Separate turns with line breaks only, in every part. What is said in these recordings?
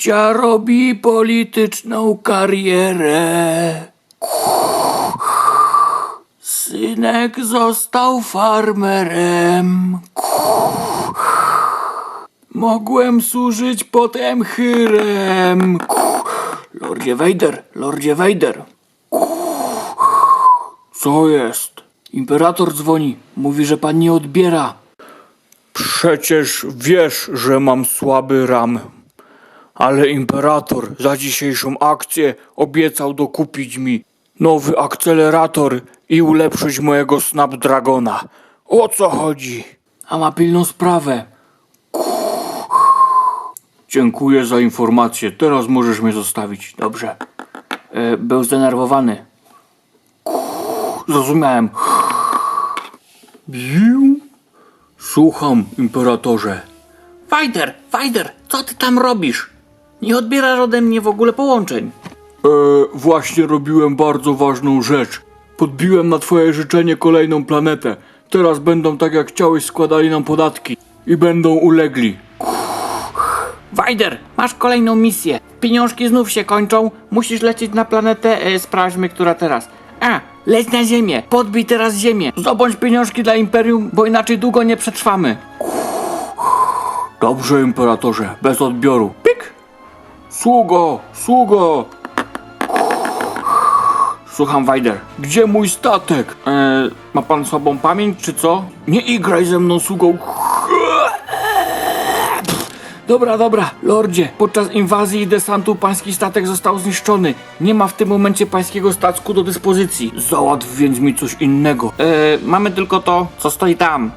Córcia robi polityczną karierę. Synek został farmerem. Mogłem służyć potem chyrem. Lordzie Vader, Lordzie Vader. Co jest? Imperator dzwoni. Mówi, że pan nie odbiera. Przecież wiesz, że mam słaby RAM. Ale imperator za dzisiejszą akcję obiecał dokupić mi nowy akcelerator i ulepszyć mojego Snapdragona. O co chodzi? A ma pilną sprawę. Dziękuję za informację. Teraz możesz mnie zostawić. Dobrze. E, był zdenerwowany. Zrozumiałem. Biu. Słucham, imperatorze.
Fajder, Fajder, co ty tam robisz? Nie odbierasz ode mnie w ogóle połączeń.
E, właśnie robiłem bardzo ważną rzecz. Podbiłem na twoje życzenie kolejną planetę. Teraz będą tak jak chciałeś składali nam podatki. I będą ulegli.
Fajder, masz kolejną misję. Pieniążki znów się kończą. Musisz lecieć na planetę. E, sprawdźmy, która teraz. A, leć na Ziemię. Podbij teraz Ziemię. Zdobądź pieniążki dla Imperium, bo inaczej długo nie przetrwamy.
Dobrze, imperatorze, bez odbioru. Sługo, sługo! Słucham, Wajder. Gdzie mój statek? E, ma pan słabą pamięć, czy co? Nie igraj ze mną, sługą. Dobra, dobra, lordzie. Podczas inwazji i desantu pański statek został zniszczony. Nie ma w tym momencie pańskiego statku do dyspozycji. Załatw więc mi coś innego.
E, mamy tylko to, co stoi tam.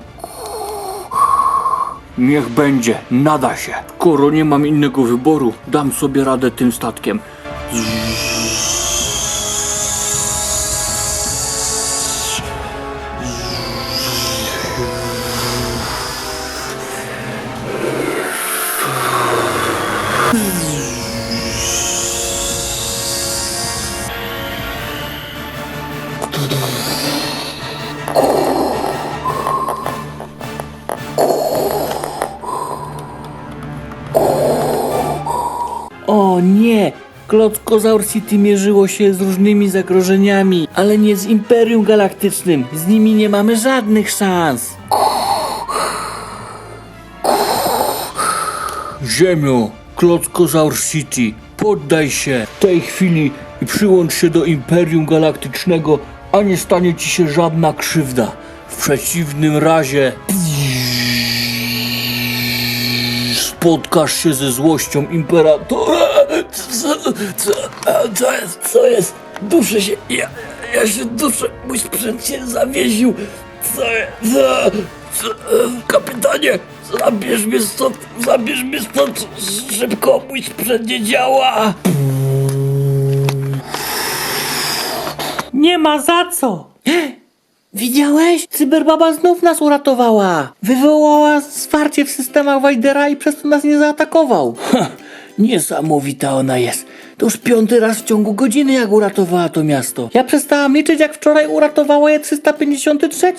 Niech będzie, nada się. Skoro nie mam innego wyboru, dam sobie radę tym statkiem.
O nie! Klockozaur City mierzyło się z różnymi zagrożeniami, ale nie z Imperium Galaktycznym. Z nimi nie mamy żadnych szans.
Ziemio, Klockozaur City, poddaj się w tej chwili i przyłącz się do Imperium Galaktycznego, a nie stanie ci się żadna krzywda. W przeciwnym razie spotkasz się ze złością Imperatora.
Co, co, co jest, co jest? Duszę się, ja, ja się duszę, mój sprzęt się zawiesił. Co jest, co, kapitanie, zabierz mnie stąd, zabierz mnie stąd, szybko, mój sprzęt nie działa.
Nie ma za co! Widziałeś? Cyberbaba znów nas uratowała! Wywołała zwarcie w systemach Wajdera i przez to nas nie zaatakował.
Ha, niesamowita ona jest. To już piąty raz w ciągu godziny, jak uratowała to miasto.
Ja przestałam liczyć, jak wczoraj uratowała je 353.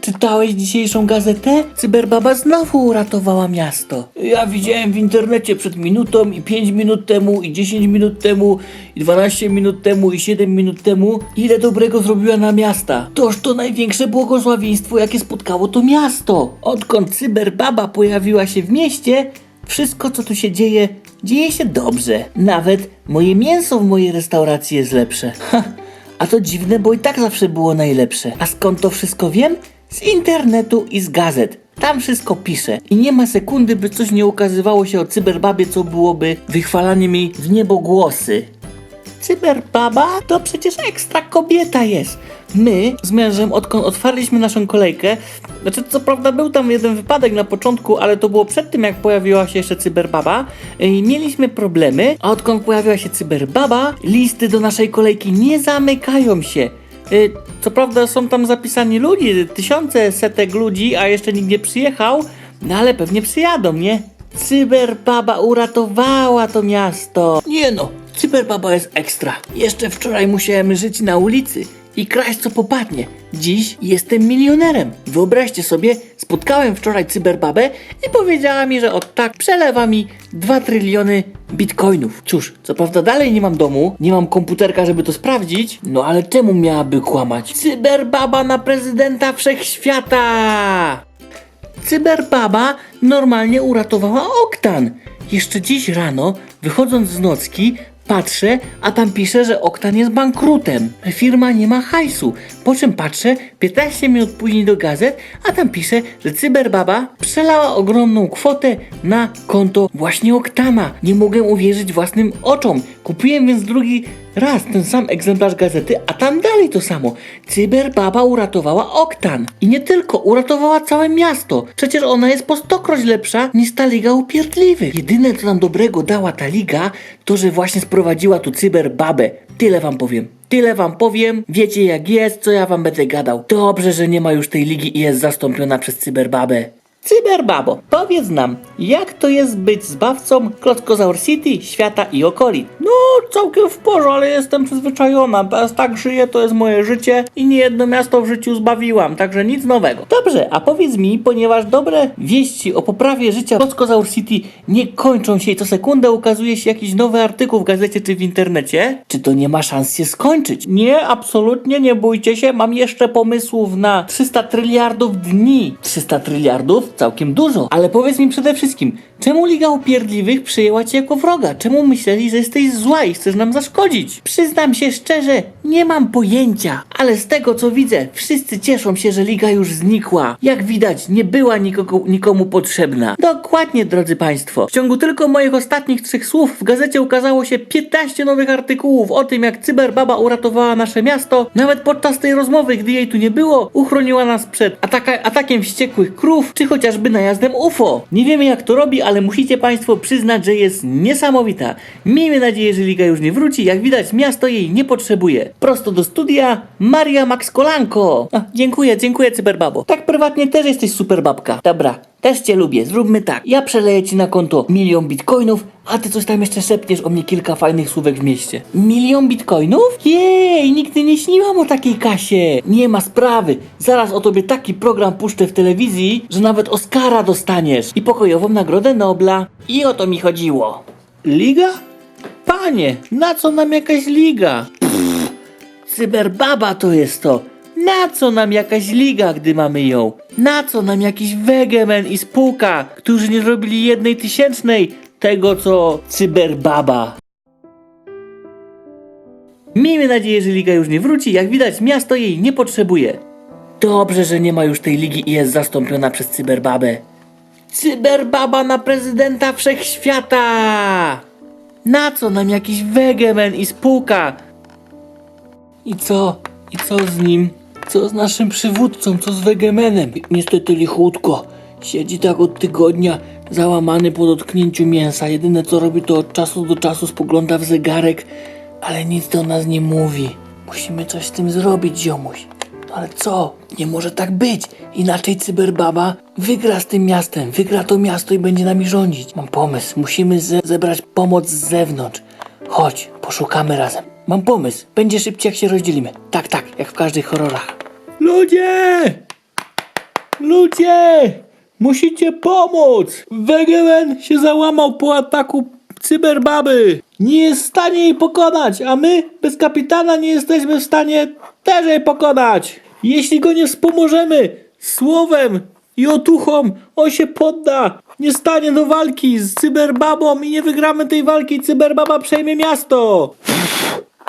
Czytałeś dzisiejszą gazetę? Cyberbaba znowu uratowała miasto.
Ja widziałem w internecie przed minutą i 5 minut temu i 10 minut temu i 12 minut temu i 7 minut temu ile dobrego zrobiła na miasta. Toż to największe błogosławieństwo jakie spotkało to miasto.
Odkąd cyberbaba pojawiła się w mieście, wszystko co tu się dzieje, dzieje się dobrze. Nawet moje mięso w mojej restauracji jest lepsze. Ha, a to dziwne, bo i tak zawsze było najlepsze. A skąd to wszystko wiem? Z internetu i z gazet. Tam wszystko pisze. I nie ma sekundy, by coś nie ukazywało się o cyberbabie, co byłoby wychwalaniem jej w niebogłosy. Cyberbaba to przecież ekstra kobieta jest. My z mężem, odkąd otwarliśmy naszą kolejkę, znaczy co prawda był tam jeden wypadek na początku, ale to było przed tym jak pojawiła się jeszcze cyberbaba, i mieliśmy problemy, a odkąd pojawiła się cyberbaba, listy do naszej kolejki nie zamykają się. Y, Co prawda są tam zapisani ludzie, tysiące, setek ludzi, a jeszcze nikt nie przyjechał, no ale pewnie przyjadą, nie? Cyberbaba uratowała to miasto.
Nie no, cyberbaba jest ekstra. Jeszcze wczoraj musiałem żyć na ulicy
i kraść co popadnie. Dziś jestem milionerem. Wyobraźcie sobie, spotkałem wczoraj cyberbabę i powiedziała mi, że od tak przelewa mi 2 tryliony bitcoinów. Cóż, co prawda dalej nie mam domu, nie mam komputerka, żeby to sprawdzić, no ale czemu miałaby kłamać? Cyberbaba na prezydenta wszechświata! Cyberbaba normalnie uratowała Oktan. Jeszcze dziś rano, wychodząc z nocki, patrzę, a tam pisze, że Oktan jest bankrutem. Firma nie ma hajsu. Po czym patrzę, 15 minut później do gazet, a tam pisze, że Cyberbaba przelała ogromną kwotę na konto właśnie Oktana. Nie mogłem uwierzyć własnym oczom. Kupiłem więc drugi raz ten sam egzemplarz gazety, a tam dalej to samo. Cyberbaba uratowała Oktan. I nie tylko, uratowała całe miasto. Przecież ona jest po stokroć lepsza niż ta Liga Upierdliwych. Jedyne, co nam dobrego dała ta liga, to, że właśnie sprowadziła tu cyberbabę. Tyle wam powiem. Tyle wam powiem, wiecie jak jest, co ja wam będę gadał. Dobrze, że nie ma już tej ligi i jest zastąpiona przez cyberbabę. Cyberbabo, powiedz nam, jak to jest być zbawcą Klockozaur City, świata i okolic? No, całkiem w porządku, ale jestem przyzwyczajona. Teraz tak żyję, to jest moje życie i nie jedno miasto w życiu zbawiłam, także nic nowego. Dobrze, a powiedz mi, ponieważ dobre wieści o poprawie życia Klockozaur City nie kończą się i co sekundę ukazuje się jakiś nowy artykuł w gazecie czy w internecie, czy to nie ma szans się skończyć? Nie, absolutnie nie bójcie się, mam jeszcze pomysłów na 300 tryliardów dni. 300 tryliardów? Całkiem dużo. Ale powiedz mi przede wszystkim, czemu Liga Upierdliwych przyjęła cię jako wroga? Czemu myśleli, że jesteś zła i chcesz nam zaszkodzić? Przyznam się szczerze, nie mam pojęcia. Ale z tego co widzę, wszyscy cieszą się, że Liga już znikła. Jak widać, nie była nikogo, nikomu potrzebna. Dokładnie, drodzy Państwo. W ciągu tylko moich ostatnich trzech słów w gazecie ukazało się 15 nowych artykułów o tym, jak cyberbaba uratowała nasze miasto. Nawet podczas tej rozmowy, gdy jej tu nie było, uchroniła nas przed ataka- atakiem wściekłych krów, czy chociażby najazdem UFO. Nie wiemy jak to robi, ale musicie Państwo przyznać, że jest niesamowita. Miejmy nadzieję, że Liga już nie wróci. Jak widać, miasto jej nie potrzebuje. Prosto do studia Maria Max Kolanko. A, dziękuję, dziękuję cyberbabo. Tak prywatnie też jesteś super babka. Dobra, też cię lubię. Zróbmy tak. Ja przeleję ci na konto milion bitcoinów, a ty coś tam jeszcze szepniesz o mnie kilka fajnych słówek w mieście. Milion bitcoinów? Jej, nigdy nie śniłam o takiej kasie. Nie ma sprawy. Zaraz o tobie taki program puszczę w telewizji, że nawet Oscara dostaniesz. I pokojową nagrodę Nobla. I o to mi chodziło. Liga? Panie, na co nam jakaś liga? Pff, cyberbaba to jest to. Na co nam jakaś liga, gdy mamy ją? Na co nam jakiś Wegemen i spółka, którzy nie zrobili jednej tysięcznej tego, co cyberbaba? Miejmy nadzieję, że liga już nie wróci. Jak widać, miasto jej nie potrzebuje. Dobrze, że nie ma już tej ligi i jest zastąpiona przez cyberbabę. Cyberbaba na prezydenta wszechświata! Na co nam jakiś Wegemen i spółka? I co? I co z nim? Co z naszym przywódcą? Co z Wegemenem? Niestety lichutko. Siedzi tak od tygodnia, załamany po dotknięciu mięsa. Jedyne co robi to od czasu do czasu spogląda w zegarek, ale nic do nas nie mówi. Musimy coś z tym zrobić, ziomuś. No ale co? Nie może tak być. Inaczej cyberbaba wygra z tym miastem. Wygra to miasto i będzie nami rządzić. Mam pomysł. Musimy ze zebrać pomoc z zewnątrz. Chodź, poszukamy razem. Mam pomysł. Będzie szybciej, jak się rozdzielimy. Tak, tak, jak w każdych horrorach. Ludzie! Ludzie! Musicie pomóc! Wegemen się załamał po ataku cyberbaby. Nie jest w stanie jej pokonać, a my bez kapitana nie jesteśmy w stanie też jej pokonać. Jeśli go nie wspomożemy słowem i otuchą, on się podda. Nie stanie do walki z cyberbabą i nie wygramy tej walki. Cyberbaba przejmie miasto.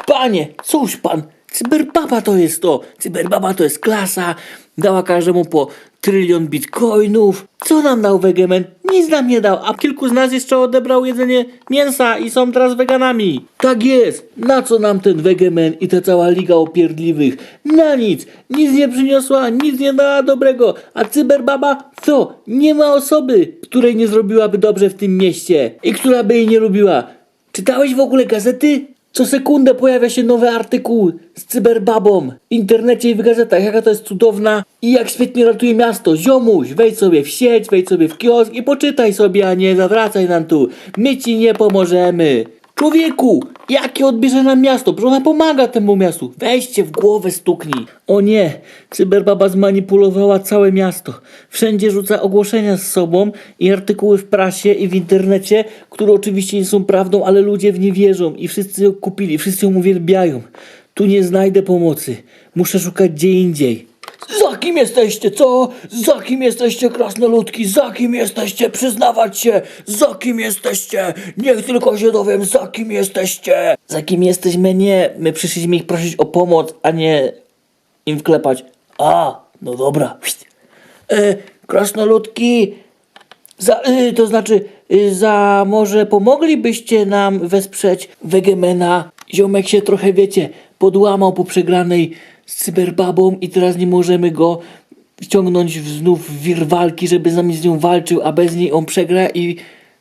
Panie, cóż pan, cyberbaba to jest to. Cyberbaba to jest klasa. Dała każdemu po trylion bitcoinów. Co nam dał Wegemen? Nic nam nie dał, a kilku z nas jeszcze odebrał jedzenie mięsa i są teraz weganami. Tak jest. Na co nam ten Wegemen i ta cała liga opierdliwych? Na nic. Nic nie przyniosła, nic nie dała dobrego. A cyberbaba? Co? Nie ma osoby, której nie zrobiłaby dobrze w tym mieście i która by jej nie lubiła. Czytałeś w ogóle gazety? Co sekundę pojawia się nowy artykuł z cyberbabą w internecie i w gazetach, jaka to jest cudowna i jak świetnie ratuje miasto. Ziomuś, wejdź sobie w sieć, wejdź sobie w kiosk i poczytaj sobie, a nie zawracaj nam tu. My ci nie pomożemy. Człowieku, jakie odbierze nam miasto? Przecież ona pomaga temu miastu. Weźcie w głowę stuknij. O nie, cyberbaba zmanipulowała całe miasto. Wszędzie rzuca ogłoszenia z sobą i artykuły w prasie i w internecie, które oczywiście nie są prawdą, ale ludzie w nie wierzą i wszyscy ją kupili, wszyscy ją uwielbiają. Tu nie znajdę pomocy. Muszę szukać gdzie indziej.
Za kim jesteście, co? Za kim jesteście, krasnoludki? Za kim jesteście? Przyznawać się! Za kim jesteście? Niech tylko się dowiem, za kim jesteście!
Za kim jesteśmy? Nie. My przyszliśmy ich prosić o pomoc, a nie im wklepać.
A, no dobra. E, krasnoludki,
Za, y, to znaczy, y, za może pomoglibyście nam wesprzeć Wegemena? Ziomek się trochę, wiecie, podłamał po przegranej z cyberbabą i teraz nie możemy go wciągnąć znów w wir walki, żeby z nami z nią walczył, a bez niej on przegra i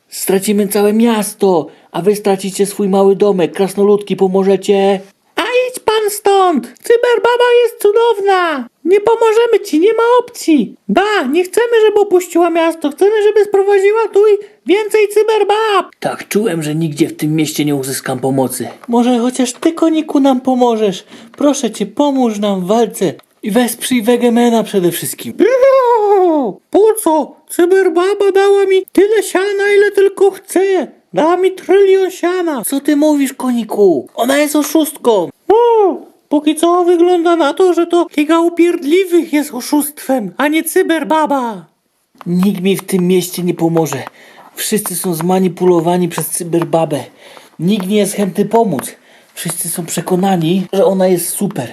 stracimy całe miasto, a wy stracicie swój mały domek. Krasnoludki, pomożecie? A idź pan stąd! Cyberbaba jest cudowna! Nie pomożemy ci, nie ma opcji! Ba, nie chcemy, żeby opuściła miasto, chcemy, żeby sprowadziła tu i więcej cyberbab! Tak, czułem, że nigdzie w tym mieście nie uzyskam pomocy. Może chociaż ty, koniku, nam pomożesz. Proszę cię, pomóż nam w walce i wesprzyj Wegemena przede wszystkim. Po co? Cyberbaba dała mi tyle siana, ile tylko chce. Dała mi trylion siana. Co ty mówisz, koniku? Ona jest oszustką. O, póki co wygląda na to, że to Liga Upierdliwych jest oszustwem, a nie cyberbaba. Nikt mi w tym mieście nie pomoże. Wszyscy są zmanipulowani przez cyberbabę. Nikt nie jest chętny pomóc. Wszyscy są przekonani, że ona jest super.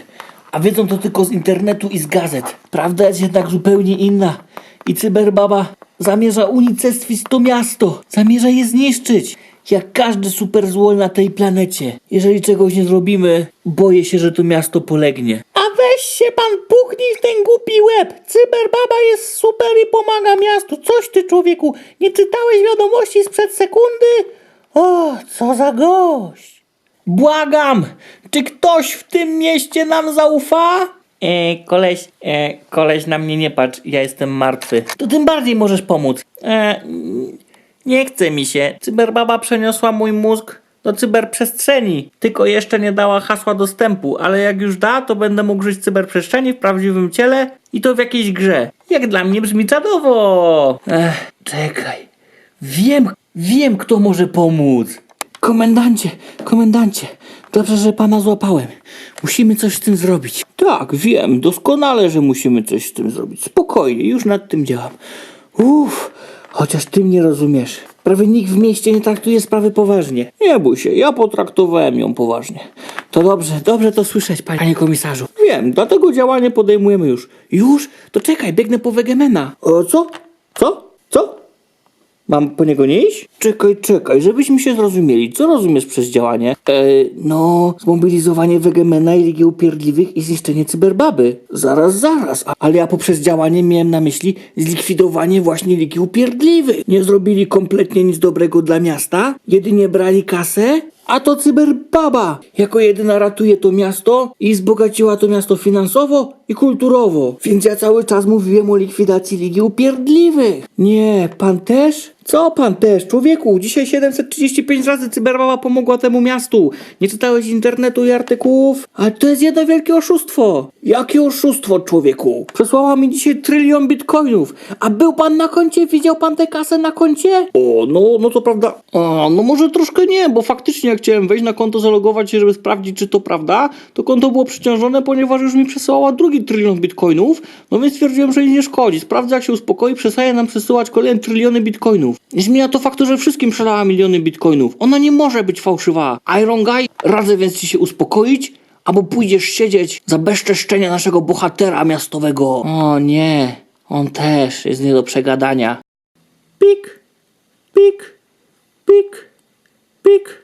A wiedzą to tylko z internetu i z gazet. Prawda jest jednak zupełnie inna. I cyberbaba zamierza unicestwić to miasto. Zamierza je zniszczyć. Jak każdy super zło na tej planecie. Jeżeli czegoś nie zrobimy, boję się, że to miasto polegnie. A weź się pan puchnij w ten głupi łeb. Cyberbaba jest super i pomaga miastu. Coś ty człowieku, nie czytałeś wiadomości sprzed sekundy? O, co za gość. Błagam! Czy ktoś w tym mieście nam zaufa? E, koleś, e, koleś na mnie nie patrz, ja jestem martwy. To tym bardziej możesz pomóc. E, nie chce mi się. Cyberbaba przeniosła mój mózg do cyberprzestrzeni. Tylko jeszcze nie dała hasła dostępu, ale jak już da, to będę mógł żyć w cyberprzestrzeni w prawdziwym ciele i to w jakiejś grze. Jak dla mnie brzmi czadowo. Ech, czekaj. Wiem, wiem kto może pomóc. Komendancie, komendancie, dobrze, że pana złapałem. Musimy coś z tym zrobić. Tak, wiem, doskonale, że musimy coś z tym zrobić. Spokojnie, już nad tym działam. Uff, chociaż ty mnie rozumiesz. Prawie nikt w mieście nie traktuje sprawy poważnie. Nie bój się, ja potraktowałem ją poważnie. To dobrze, dobrze to słyszeć, panie komisarzu. Wiem, dlatego działanie podejmujemy już. Już? To czekaj, biegnę po Wegemena. O, co? Co? Co? Mam po niego nie iść? Czekaj, czekaj, żebyśmy się zrozumieli. Co rozumiesz przez działanie? E, no, zmobilizowanie Wegemena i Ligi Upierdliwych i zniszczenie cyberbaby. Zaraz, zaraz. A, ale ja poprzez działanie miałem na myśli zlikwidowanie właśnie Ligi Upierdliwych. Nie zrobili kompletnie nic dobrego dla miasta, jedynie brali kasę, a to cyberbaba jako jedyna ratuje to miasto i wzbogaciła to miasto finansowo i kulturowo. Więc ja cały czas mówiłem o likwidacji Ligi Upierdliwych. Nie, pan też? Co pan też? Człowieku, dzisiaj 735 razy cyberbaba pomogła temu miastu. Nie czytałeś internetu i artykułów? Ale to jest jedno wielkie oszustwo. Jakie oszustwo, człowieku? Przesłała mi dzisiaj trylion bitcoinów. A był pan na koncie? Widział pan tę kasę na koncie? O, no, no to prawda. A, no może troszkę nie, bo faktycznie jak chciałem wejść na konto, zalogować się, żeby sprawdzić, czy to prawda, to konto było przeciążone, ponieważ już mi przesyłała drugi trylion bitcoinów, no więc stwierdziłem, że jej nie szkodzi. Sprawdzę, jak się uspokoi, przestaje nam przesyłać kolejne tryliony bitcoinów. Nie zmienia to faktu, że wszystkim przelała miliony bitcoinów. Ona nie może być fałszywa. Iron Guy, radzę więc ci się uspokoić, albo pójdziesz siedzieć za bezczeszczenie naszego bohatera miastowego. O nie, on też jest nie do przegadania. Pik, pik, pik, pik.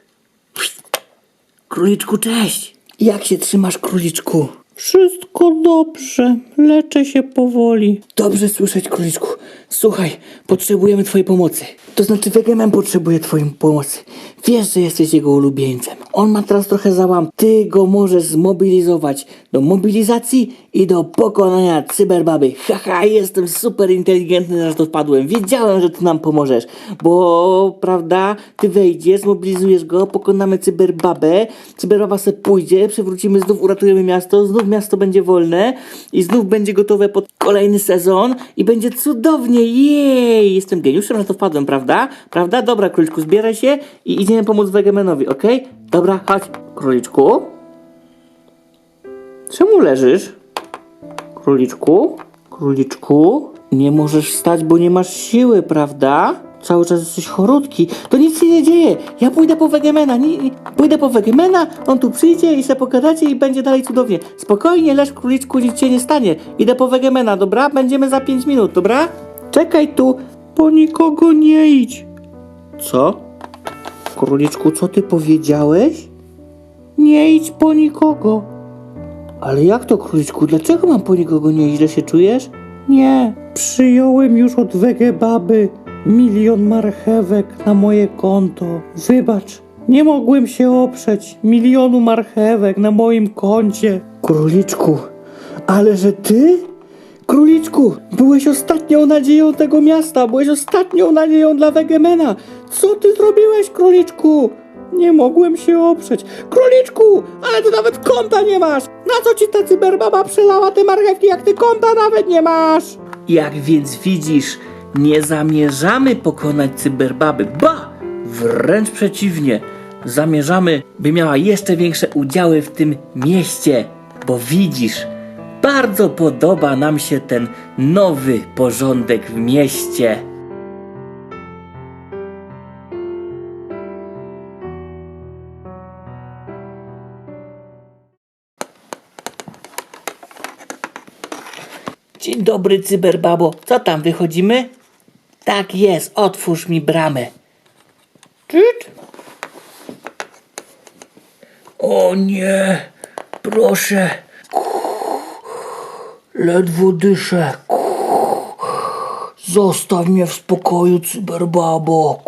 Króliczku, cześć. Jak się trzymasz, króliczku? Wszystko dobrze, leczę się powoli. Dobrze słyszeć, króliczku. Słuchaj, potrzebujemy twojej pomocy. To znaczy, Wegemen potrzebuje twojej pomocy. Wiesz, że jesteś jego ulubieńcem. On ma teraz trochę załam. Ty go możesz zmobilizować do mobilizacji i do pokonania cyberbaby. Haha, jestem super inteligentny, na to wpadłem. Wiedziałem, że ty nam pomożesz, bo prawda, ty wejdziesz, zmobilizujesz go, pokonamy cyberbabę, cyberbaba se pójdzie, przywrócimy znów, uratujemy miasto, znów miasto będzie wolne i znów będzie gotowe pod kolejny sezon i będzie cudownie, jej! Jestem geniuszem, na to wpadłem, prawda? Prawda? Dobra, króliczku, zbieraj się i idziemy pomóc Wegemenowi, okej? Dobra, chodź, króliczku. Czemu leżysz? Króliczku? Króliczku? Nie możesz wstać, bo nie masz siły, prawda? Cały czas jesteś chorutki. To nic się nie dzieje. Ja pójdę po Wegemena. Nie, nie. Pójdę po Wegemena, on tu przyjdzie i se pogadacie i będzie dalej cudownie. Spokojnie, leż króliczku, nic cię nie stanie. Idę po Wegemena, dobra? Będziemy za 5 minut, dobra? Czekaj tu, po nikogo nie idź. Co? Króliczku, co ty powiedziałeś? Nie idź po nikogo. Ale jak to, króliczku? Dlaczego mam po nikogo nie źle się czujesz? Nie. Przyjąłem już od Wegebaby milion marchewek na moje konto. Wybacz, nie mogłem się oprzeć milionu marchewek na moim koncie. Króliczku, ale że ty? Króliczku, byłeś ostatnią nadzieją tego miasta, byłeś ostatnią nadzieją dla Wegemena. Co ty zrobiłeś, króliczku? Nie mogłem się oprzeć. Króliczku, ale ty nawet konta nie masz! Na co ci ta cyberbaba przelała te marchewki, jak ty konta nawet nie masz? Jak więc widzisz, nie zamierzamy pokonać cyberbaby, ba! Wręcz przeciwnie. Zamierzamy, by miała jeszcze większe udziały w tym mieście. Bo widzisz, bardzo podoba nam się ten nowy porządek w mieście. Dzień dobry, cyberbabo. Co tam, wychodzimy? Tak jest, otwórz mi bramę. Czyt?
O nie, proszę. Ledwo dyszę. Zostaw mnie w spokoju, cyberbabo.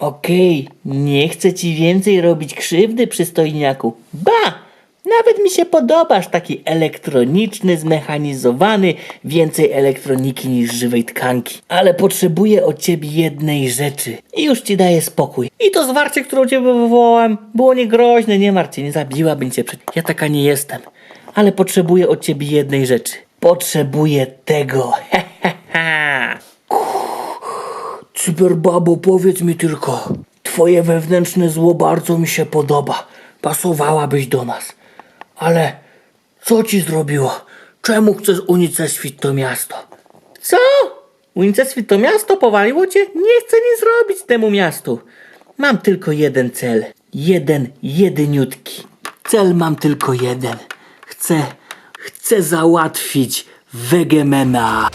Okej, nie chcę ci więcej robić krzywdy, przystojniaku. Mi się podobasz, taki elektroniczny, zmechanizowany, więcej elektroniki niż żywej tkanki. Ale potrzebuję od ciebie jednej rzeczy. I już ci daję spokój. I to zwarcie, którą cię wywołałem, było niegroźne, nie martw się, nie zabiłabym cię. przecież. Ja taka nie jestem. Ale potrzebuję od ciebie jednej rzeczy. Potrzebuję tego.
Cyberbabo, powiedz mi tylko. Twoje wewnętrzne zło bardzo mi się podoba. Pasowałabyś do nas. Ale co ci zrobiło? Czemu chcesz unicestwić to miasto?
Co? Unicestwić to miasto powaliło cię? Nie chcę nic zrobić temu miastu. Mam tylko jeden cel. Jeden, jedyniutki. Cel mam tylko jeden. Chcę, chcę załatwić Wegemena.